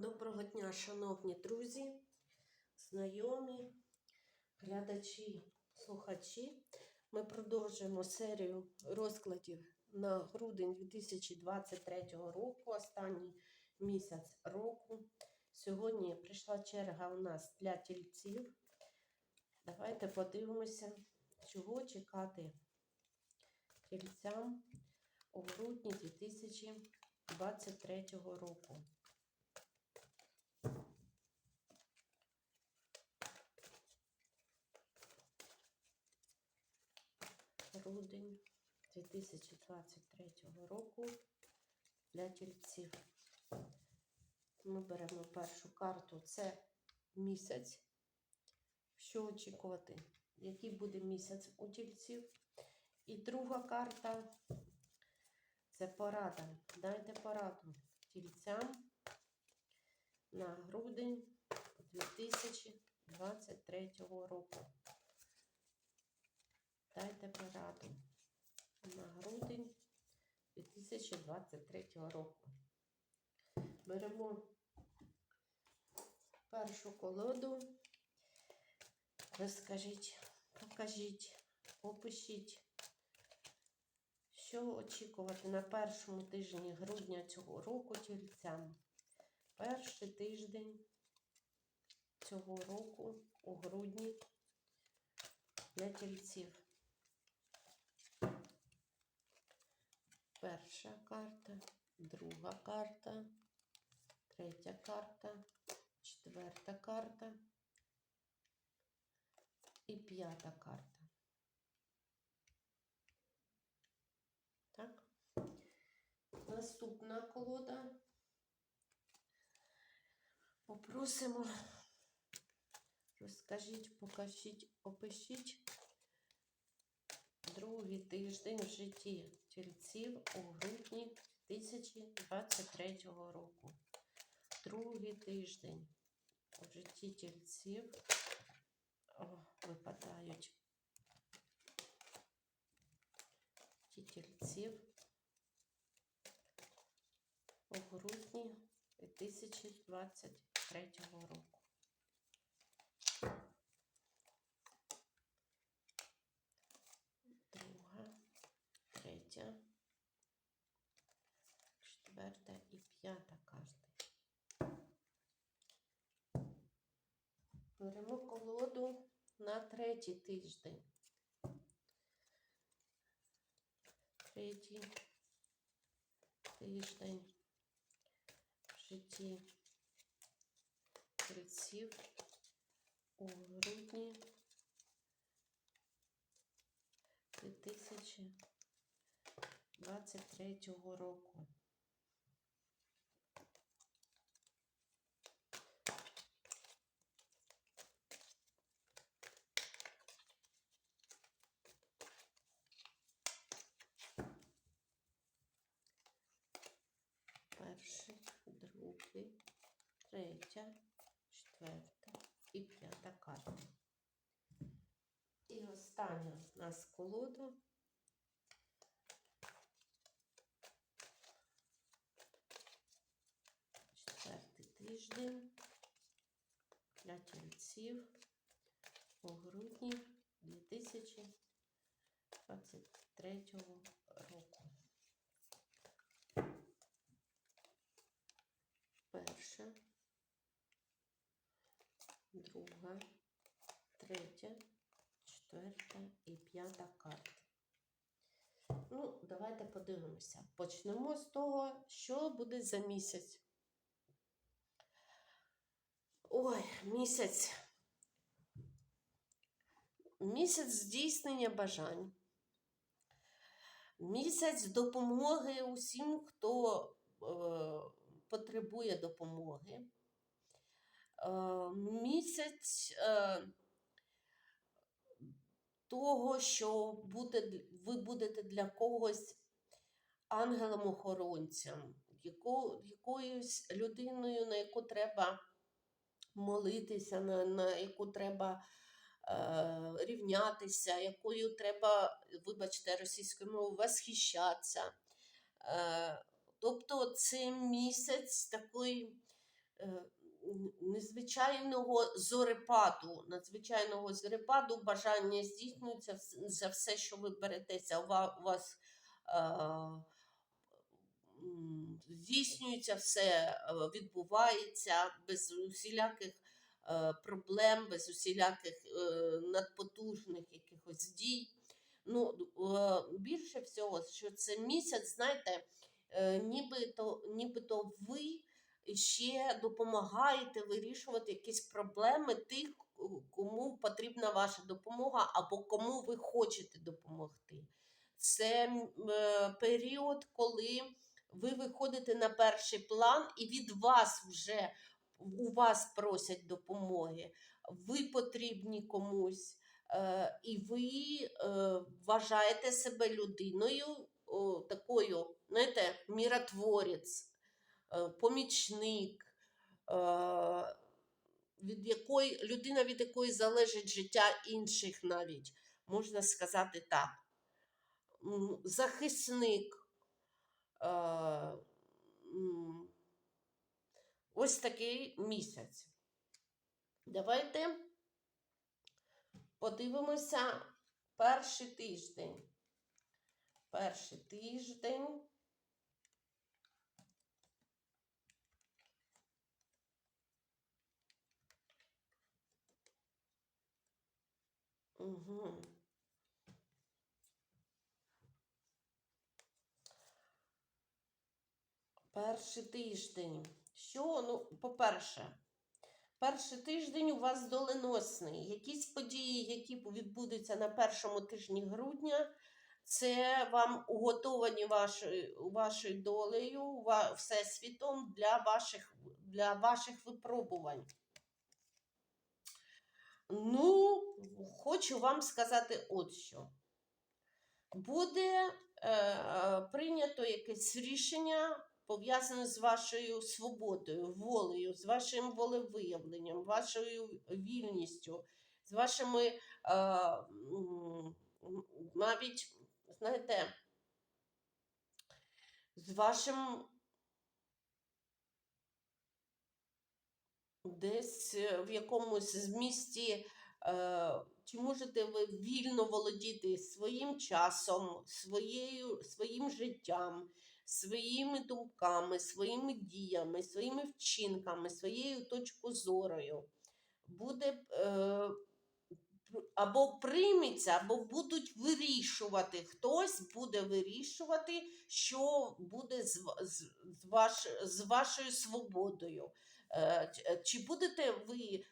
Доброго дня, шановні друзі, знайомі, глядачі, слухачі. Ми продовжуємо серію розкладів на грудень 2023 року, останній місяць року. Сьогодні прийшла черга у нас для тільців. Давайте подивимося, чого чекати тільцям у грудні 2023 року. Грудень 2023 року для тільців. Ми беремо першу карту. Це місяць. Що очікувати? Який буде місяць у тільців? І друга карта це порада. Дайте пораду тільцям на грудень 2023 року. Дайте пораду на грудень 2023 року. Беремо першу колоду. Розкажіть, покажіть, опишіть, що очікувати на першому тижні грудня цього року тільцям. Перший тиждень цього року у грудні для тільців. Перша карта, друга карта, третя карта, четверта карта і п'ята карта. Так. Наступна колода. Попросимо, розкажіть, покажіть, опишіть другий тиждень в житті тільців у грудні 2023 року. Другий тиждень у житті тільців О, випадають ті тільців у грудні 2023 року. друга, третя, четверта і п'ята карта. Беремо колоду на третій тиждень. Третій тиждень в житті тельців у грудні 2023 року. Перший, другий, третя, четверта і п'ята карта. І остання у нас колода. Четвертий тиждень для тільців у грудні 2023 року. Перша, друга, третя четверта і п'ята карта. Ну, давайте подивимося. Почнемо з того, що буде за місяць. Ой, місяць. Місяць здійснення бажань. Місяць допомоги усім, хто е, потребує допомоги. Е, місяць. Е, того, що буде, ви будете для когось ангелом-охоронцем, яко, якоюсь людиною, на яку треба молитися, на, на яку треба е, рівнятися, якою треба, вибачте, російською мовою, восхищатися. Е, тобто це місяць такої е, незвичайного зорепаду, надзвичайного зорепаду, бажання здійснюється за все, що ви беретеся. У вас е, здійснюється все, е, відбувається без усіляких е, проблем, без усіляких надпотужних якихось дій. Ну, більше всього, що це місяць, знаєте, нібито, нібито ви ще допомагаєте вирішувати якісь проблеми тих, кому потрібна ваша допомога, або кому ви хочете допомогти. Це е, період, коли ви виходите на перший план, і від вас вже у вас просять допомоги. Ви потрібні комусь, е, і ви е, вважаєте себе людиною такою, знаєте, міротворець, е, помічник, е, від якої людина, від якої залежить життя інших навіть, можна сказати так. Захисник. Е, Ось такий місяць. Давайте подивимося перший тиждень. Перший тиждень. Угу. Перший тиждень. Що? Ну, по-перше, перший тиждень у вас доленосний. Якісь події, які відбудуться на першому тижні грудня, це вам уготовані вашою, вашою долею, всесвітом для ваших, для ваших випробувань. Ну, хочу вам сказати от що. Буде е, прийнято якесь рішення пов'язане з вашою свободою, волею, з вашим волевиявленням, вашою вільністю, з вашими е, навіть, знаєте, з вашим десь е, в якомусь змісті, е, чи можете ви вільно володіти своїм часом, своєю, своїм життям, своїми думками, своїми діями, своїми вчинками, своєю точкою зорою. Буде е, або прийметься, або будуть вирішувати. Хтось буде вирішувати, що буде з, з, з, ваш, з вашою свободою. Е, е, Чи будете ви е,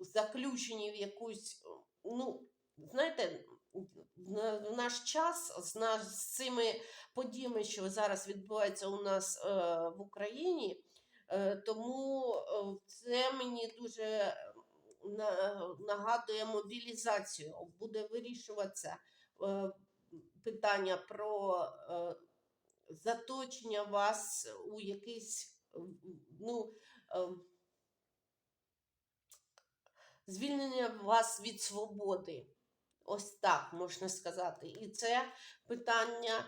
заключені в якусь, ну, знаєте, в наш час з, цими подіями, що зараз відбуваються у нас в Україні, тому це мені дуже нагадує мобілізацію. Буде вирішуватися питання про заточення вас у якийсь ну, е, звільнення вас від свободи. Ось так можна сказати. І це питання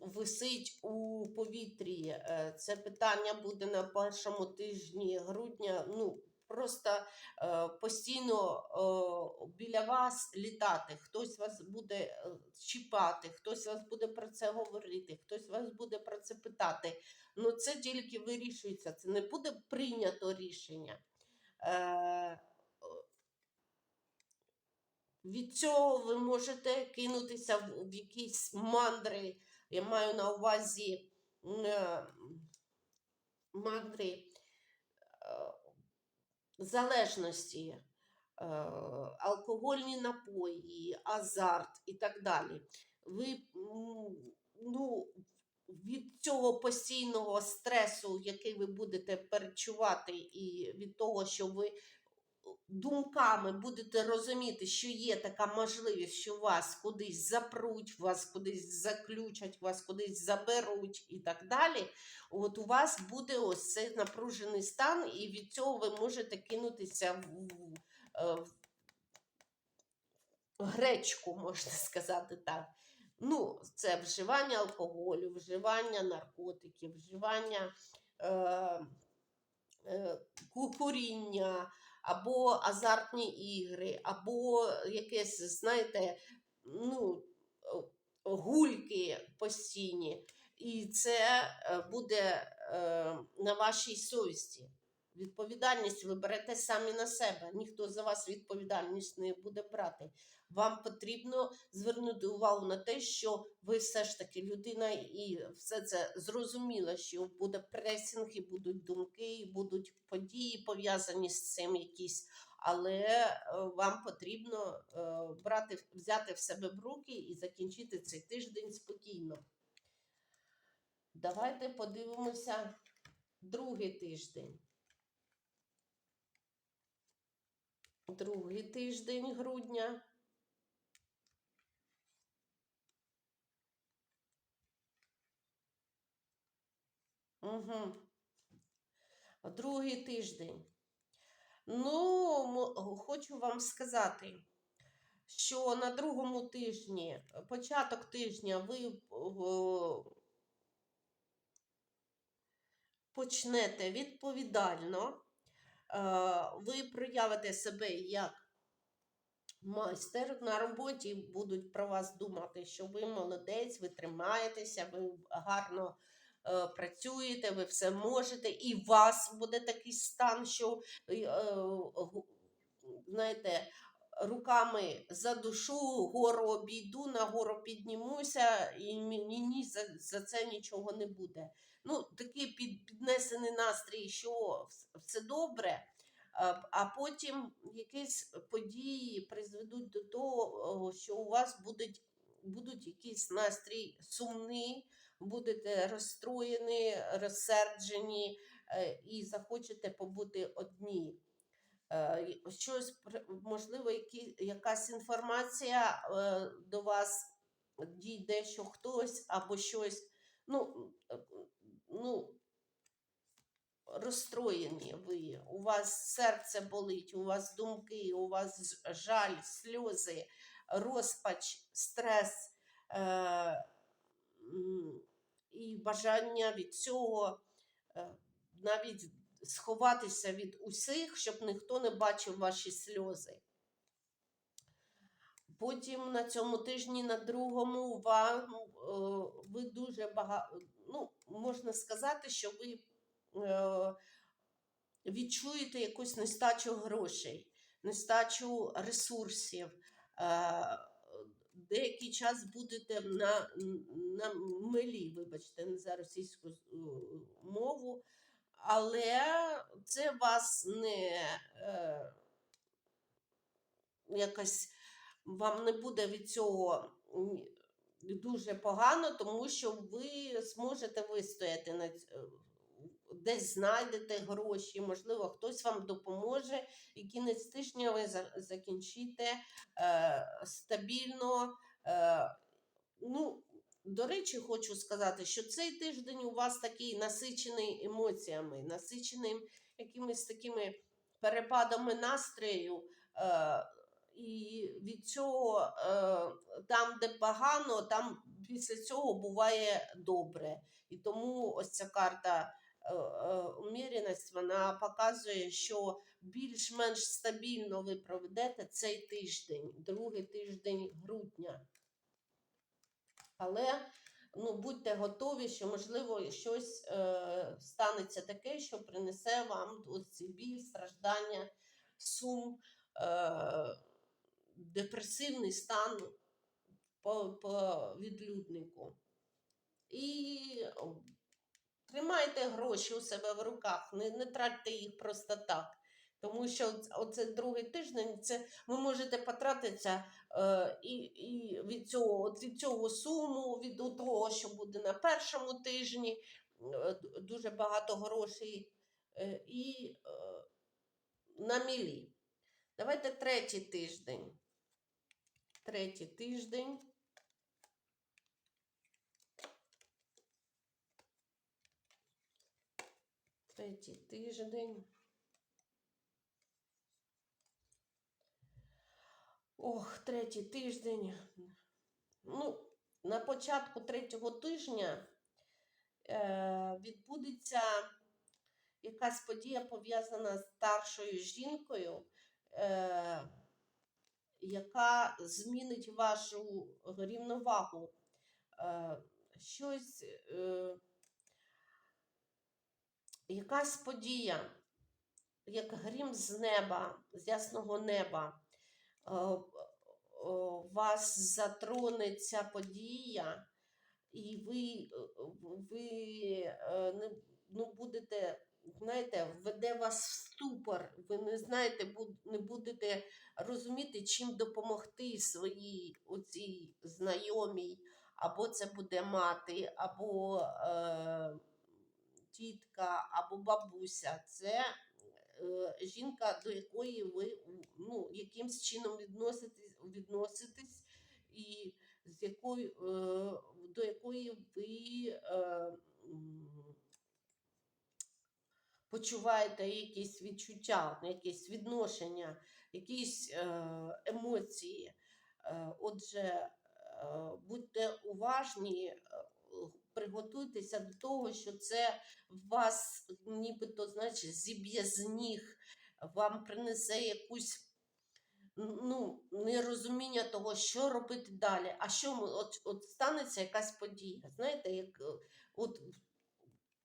висить у повітрі. Е, Це питання буде на першому тижні грудня. Ну, просто е, постійно е, біля вас літати. Хтось вас буде е, чіпати, хтось вас буде про це говорити, хтось вас буде про це питати. Ну це тільки вирішується. Це не буде прийнято рішення. Е, від цього ви можете кинутися в, в якісь мандри. Я маю на увазі е, мандри залежності, е, алкогольні напої, азарт і так далі. Ви ну, від цього постійного стресу, який ви будете перечувати, і від того, що ви думками будете розуміти, що є така можливість, що вас кудись запруть, вас кудись заключать, вас кудись заберуть і так далі. От у вас буде ось цей напружений стан, і від цього ви можете кинутися в, в, е, в гречку, можна сказати так. Ну, це вживання алкоголю, вживання наркотиків, вживання е, е, куріння, або азартні ігри, або якесь, знаєте, ну, гульки постійні. І це е, буде е, на вашій совісті. Відповідальність ви берете самі на себе. Ніхто за вас відповідальність не буде брати. Вам потрібно звернути увагу на те, що ви все ж таки людина, і все це зрозуміло, що буде пресінг, і будуть думки, і будуть події пов'язані з цим якісь. Але е, вам потрібно е, брати, взяти в себе в руки і закінчити цей тиждень спокійно. Давайте подивимося другий тиждень. Другий тиждень грудня. Угу. Другий тиждень. Ну, хочу вам сказати, що на другому тижні, початок тижня, ви о, почнете відповідально, е, ви проявите себе як майстер на роботі, будуть про вас думати, що ви молодець, ви тримаєтеся, ви гарно е, працюєте, ви все можете, і у вас буде такий стан, що е, е, знаєте, руками за душу, гору обійду, на гору піднімуся, і мені за, за це нічого не буде. Ну, такий під, піднесений настрій, що все добре, а потім якісь події призведуть до того, що у вас будуть, будуть якийсь настрій сумний, будете розстроєні, розсерджені е, і захочете побути одні. Е, Щось можливо, якась інформація е, до вас дійде, що хтось або щось. Ну, ну, розстроєні ви, у вас серце болить, у вас думки, у вас жаль, сльози, розпач, стрес е, і бажання від цього е, навіть сховатися від усіх, щоб ніхто не бачив ваші сльози. Потім на цьому тижні, на другому, вам, е, ви дуже багато, ну, можна сказати, що ви е, відчуєте якусь нестачу грошей, нестачу ресурсів. Деякий час будете на, на милі, вибачте, за російську е, мову, але це вас не е, якось вам не буде від цього дуже погано, тому що ви зможете вистояти на ць- е, десь знайдете гроші, можливо, хтось вам допоможе, і кінець тижня ви закінчите е, стабільно. Е, ну, до речі, хочу сказати, що цей тиждень у вас такий насичений емоціями, насичений якимись такими перепадами настрою. Е, і від цього е, там, де погано, там після цього буває добре. І тому ось ця карта уміреність, вона показує, що більш-менш стабільно ви проведете цей тиждень, другий тиждень грудня. Але ну, будьте готові, що, можливо, щось е, станеться таке, що принесе вам ці біль, страждання, сум, е, депресивний стан по, по відлюднику. І тримайте гроші у себе в руках, не, не тратьте їх просто так. Тому що оц- оце другий тиждень, це ви можете потратитися е, і, і від цього, от від цього суму, від того, що буде на першому тижні, е, дуже багато грошей е, і е, на мілі. Давайте третій тиждень. Третій тиждень. Третій тиждень. Ох, третій тиждень. Ну, на початку третього тижня е, відбудеться якась подія пов'язана з старшою жінкою, е, яка змінить вашу рівновагу. Е, щось, е, якась подія, як грім з неба, з ясного неба. Е, вас затроне ця подія, і ви, е, ви е, ну, будете, знаєте, введе вас в ступор, ви не знаєте, не будете розуміти, чим допомогти своїй оцій знайомій, або це буде мати, або е, тітка, або бабуся. Це е, жінка, до якої ви ну, якимсь чином відноситесь, відноситесь і з якою, е, до якої ви е, почуваєте якісь відчуття, якісь відношення, якісь е, емоції. Е, Отже, е, будьте уважні, е, приготуйтеся до того, що це вас нібито, значить, зіб'є з ніг, вам принесе якусь ну, нерозуміння того, що робити далі. А що от, от станеться якась подія. Знаєте, як е, от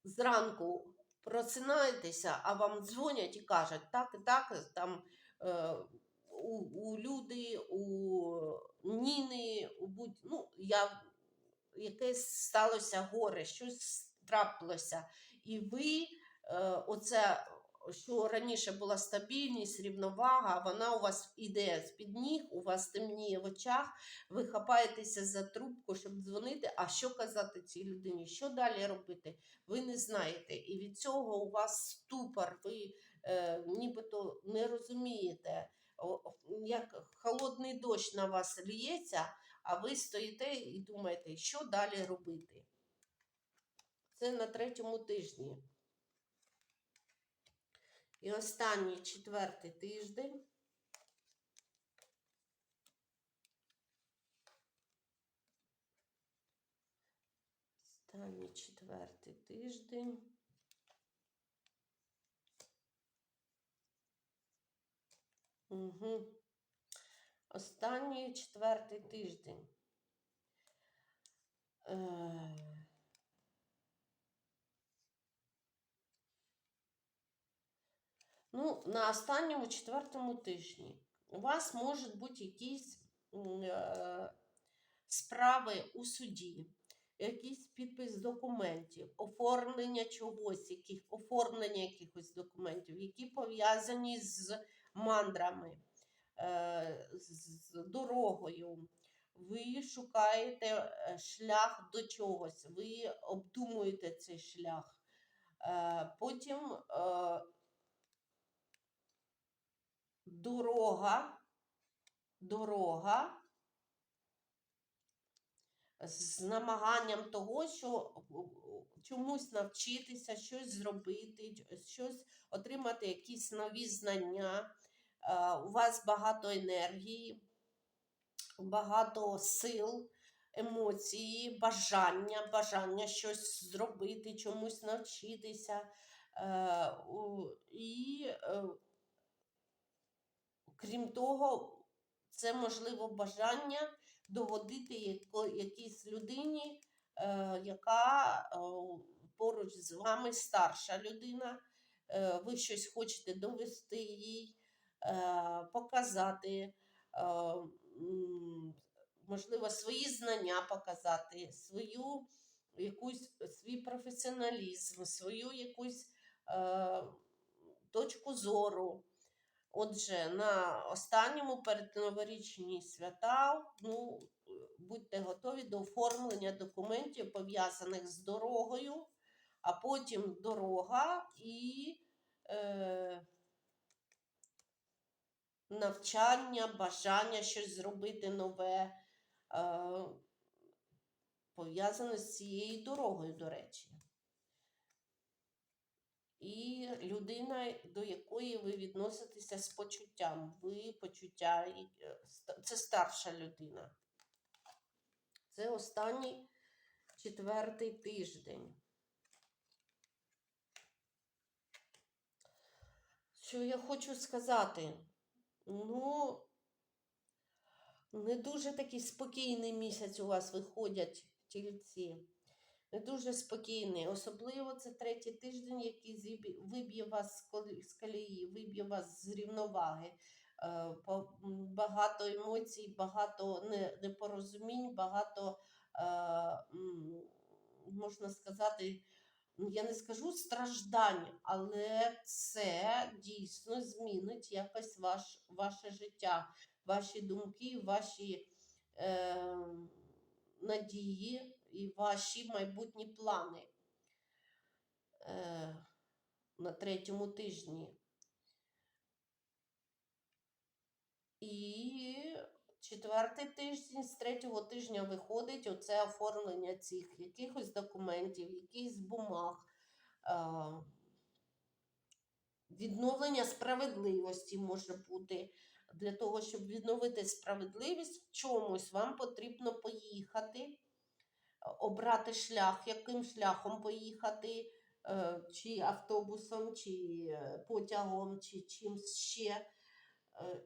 зранку просинаєтеся, а вам дзвонять і кажуть, так і так, там е, у, у люди, у Ніни, у будь, ну, я, якесь сталося горе, щось трапилося. І ви, е, оце, що раніше була стабільність, рівновага, вона у вас іде з-під ніг, у вас темніє в очах, ви хапаєтеся за трубку, щоб дзвонити. А що казати цій людині? Що далі робити? Ви не знаєте. І від цього у вас ступор, ви е, нібито не розумієте, як холодний дощ на вас лється, а ви стоїте і думаєте, що далі робити. Це на третьому тижні. І останній четвертий тиждень. Останній четвертий тиждень. Угу. Останній четвертий тиждень. Е... Ну, на останньому четвертому тижні у вас можуть бути якісь е, справи у суді, якийсь підпис документів, оформлення чогось, яких, оформлення якихось документів, які пов'язані з мандрами, з з дорогою. Ви шукаєте е, шлях до чогось, ви обдумуєте цей шлях. Е, Потім е, дорога, дорога з намаганням того, що чомусь навчитися, щось зробити, щось отримати якісь нові знання. Е, У вас багато енергії, багато сил, емоції, бажання, бажання щось зробити, чомусь навчитися. Е, І е, Крім того, це можливо бажання догодити якійсь людині, яка поруч з вами старша людина. Ви щось хочете довести їй, показати, е, можливо, свої знання показати, свою якусь свій професіоналізм, свою якусь е, точку зору. Отже, на останньому передноворічні свята, ну, будьте готові до оформлення документів, пов'язаних з дорогою, а потім дорога і е, навчання, бажання щось зробити нове, е, пов'язане з цією дорогою, до речі. І людина, до якої ви відноситеся з почуттям. Ви почуття, е, це старша людина. Це останній четвертий тиждень. Що я хочу сказати? Ну, не дуже такий спокійний місяць у вас виходять тільці. Не дуже спокійний. Особливо це третій тиждень, який виб'є вас з колі- з колії, виб'є вас з рівноваги. Е, Багато емоцій, багато непорозумінь, багато, е, можна сказати, я не скажу страждань, але це дійсно змінить якось ваш, ваше життя, ваші думки, ваші е, надії і ваші майбутні плани е, на третьому тижні. І четвертий тиждень з третього тижня виходить оце оформлення цих якихось документів, якихось бумаг, е, відновлення справедливості може бути. Для того, щоб відновити справедливість в чомусь, вам потрібно поїхати, обрати шлях, яким шляхом поїхати, е, чи автобусом, чи е, потягом, чи чимсь ще.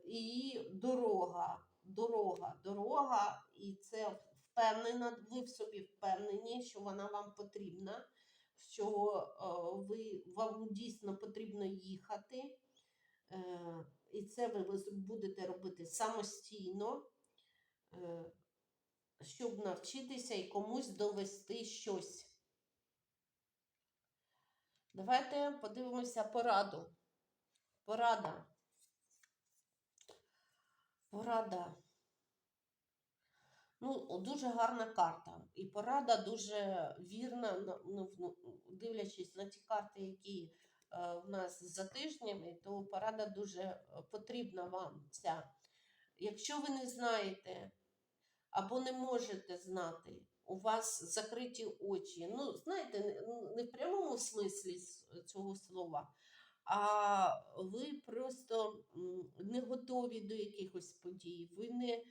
І дорога, дорога, дорога, і це впевнена, ви в собі впевнені, що вона вам потрібна, що е, ви, вам дійсно потрібно їхати. Е, І це ви будете робити самостійно, е, щоб навчитися і комусь довести щось. Давайте подивимося пораду. Порада. Порада. Ну, дуже гарна карта. І порада дуже вірна, ну, ну, дивлячись на ті карти, які е, в нас за тижнями, то порада дуже е, потрібна вам ця. Якщо ви не знаєте або не можете знати, у вас закриті очі. Ну, знаєте, не- не в прямому смислі цього слова, а ви просто не готові до якихось подій, ви не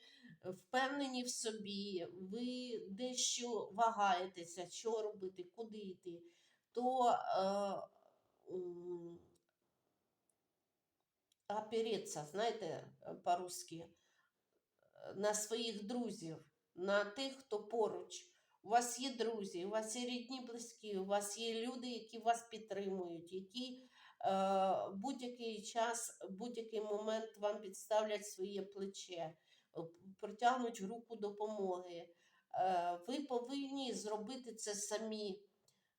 впевнені в собі, ви дещо вагаєтеся, що робити, куди йти, то е, опереться, знаєте, по-русски, на своїх друзів, на тих, хто поруч. У вас є друзі, у вас є рідні близькі, у вас є люди, які вас підтримують, які е, будь-який час, будь-який момент вам підставлять своє плече, протягнуть руку допомоги. Е, ви повинні зробити це самі,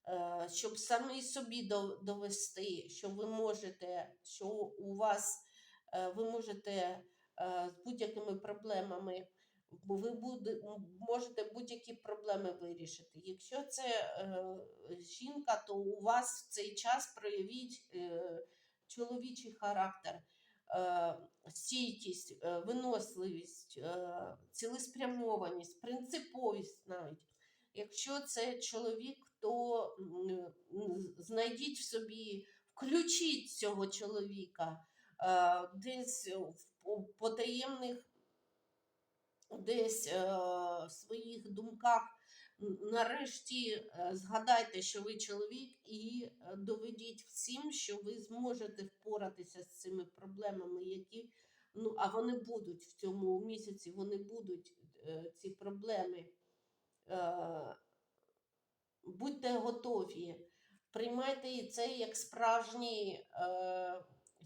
е, щоб самі собі довести, що ви можете, що у вас е, ви можете е, з будь-якими проблемами, ви можете будь-які проблеми вирішити. Якщо це е, жінка, то у вас в цей час проявіть е, чоловічий характер, е, стійкість, е, виносливість, е, цілеспрямованість, принциповість навіть. Якщо це чоловік, то м, знайдіть в собі, включіть цього чоловіка е, десь в потаємних десь е, своїх думках. Нарешті е, згадайте, що ви чоловік, і е, доведіть всім, що ви зможете впоратися з цими проблемами, які ну а вони будуть в цьому місяці, вони будуть е, ці проблеми. Будьте готові, приймайте це як справжній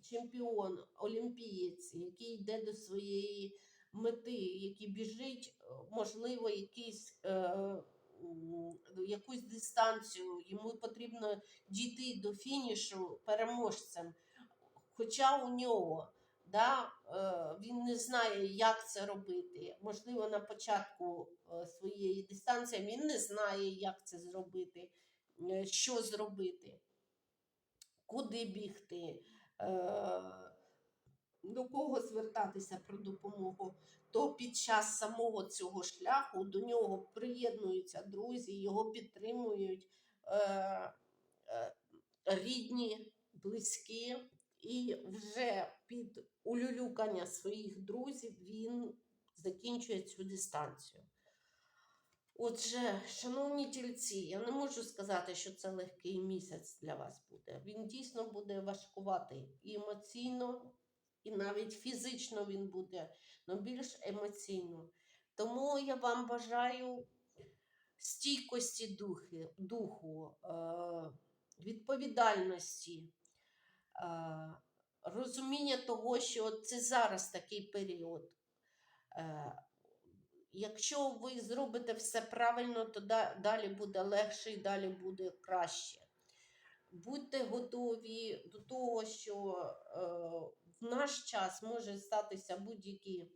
чемпіон, олімпієць, який йде до своєї мети, який біжить, можливо, якийсь, якусь дистанцію, йому потрібно дійти до фінішу переможцем. Хоча у нього да, е, він не знає, як це робити. Можливо, на початку е, своєї дистанції він не знає, як це зробити, е, що зробити, куди бігти, до кого звертатися про допомогу. То під час самого цього шляху до нього приєднуються друзі, його підтримують е, е, рідні, близькі. І вже під улюлюкання своїх друзів він закінчує цю дистанцію. Отже, шановні тільці, я не можу сказати, що це легкий місяць для вас буде. Він дійсно буде важкуватий і емоційно, і навіть фізично він буде, але більш емоційно. Тому я вам бажаю стійкості духи, духу, е, відповідальності, е, розуміння того, що це зараз такий період. Е, Якщо ви зробите все правильно, то далі буде легше і далі буде краще. Будьте готові до того, що наш час може статися будь-які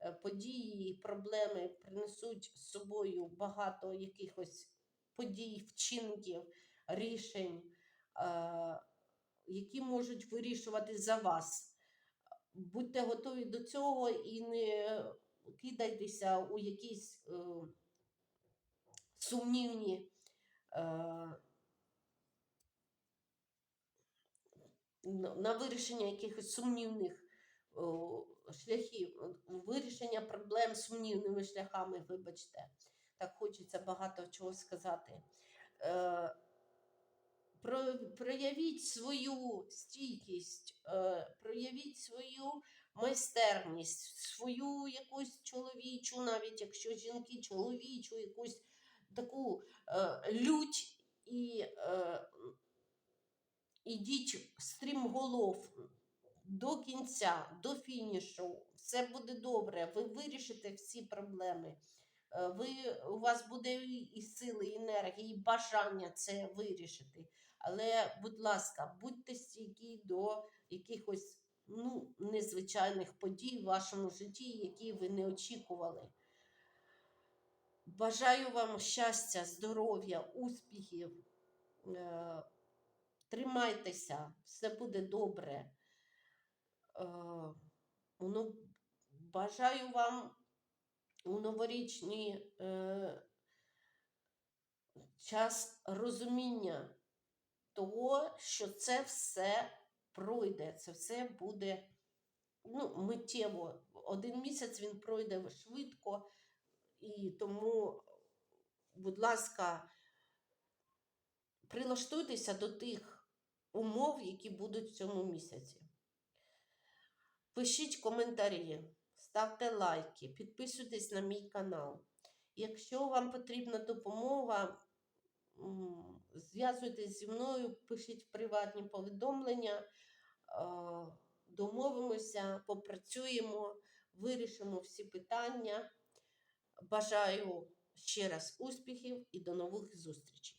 е, події проблеми принесуть з собою багато якихось подій, вчинків, рішень, е, які можуть вирішувати за вас. Будьте готові до цього і не кидайтеся у якісь е, сумнівні. Е, на вирішення якихось сумнівних шляхів, вирішення проблем сумнівними шляхами, вибачте. Так хочеться багато чого сказати. Е, про, проявіть свою стійкість, е, проявіть свою майстерність, свою якусь чоловічу, навіть якщо жінки, чоловічу, якусь таку е, лють і ідіть стрімголов до кінця, до фінішу. Все буде добре, ви вирішите всі проблеми. Е, Ви, у вас буде і сили, і енергії, і бажання це вирішити. Але, будь ласка, будьте стійкі до якихось ну, незвичайних подій в вашому житті, які ви не очікували. Бажаю вам щастя, здоров'я, успіхів. Тримайтеся, все буде добре. Е, ну, бажаю вам у новорічний е, час розуміння того, що це все пройде, це все буде ну, миттєво. Один місяць він пройде швидко, і тому, будь ласка, прилаштуйтеся до тих умов, які будуть в цьому місяці. Пишіть коментарі, ставте лайки, підписуйтесь на мій канал. Якщо вам потрібна допомога, зв'язуйтесь зі мною, пишіть приватні повідомлення, домовимося, попрацюємо, вирішимо всі питання. Бажаю ще раз успіхів і до нових зустрічей!